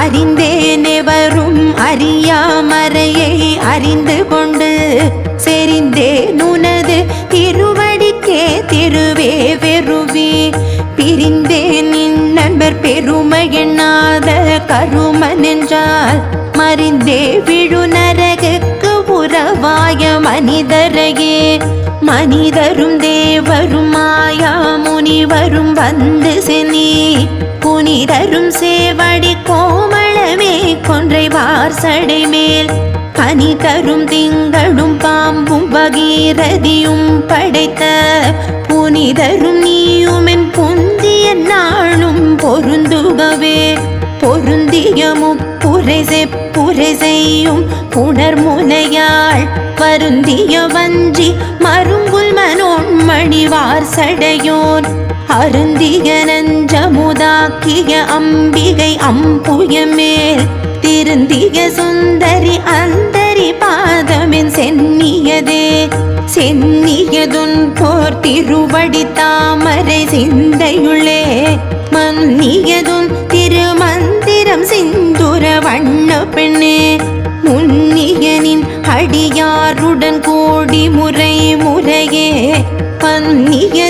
அறிந்தேனே வரும் அறியாமறையை அறிந்து கொண்டு செறிந்தேன் உனது திருவடிக்கே திருவே வெறுவே. பிரிந்தேன் நண்பர் பெருமை எண்ணாத கரும நின்றால் மறிந்தே விழுநரகுக்கு உறவாய மனிதரையே. மனிதரும் தேவரும் மாயா முனிவரும் வந்து செனி. புனிதரும் சேவடிக்கோ பார் சடைமேல் மேல் கனி தரும் திங்களும் பாம்பும் பகீரதியும் படைத்த புனிதரும் நீயுமென் புந்திய நாளும் பொருந்துகவே பொருந்திய முப்புரை செப்புரை செய்யும் புணர்முனையாள் வருந்திய வஞ்சி மருங்குல் மனோன்மணிவார் சடையோன் அருந்திய நஞ்சமுதாக்கிய அம்பிகை அம்புய மேல் திருந்திய சுந்தரி அந்தரி பாதமென் சென்னியதே. சென்னியதுன் போர் திருவடி தாமரை சிந்தையுள்ளே மன்னியதுன் திருமந்திரம் சிந்துர வண்ண பெண்ணே. முன்னியனின் அடியாருடன் கூடி முறை முறையே. பன்னிய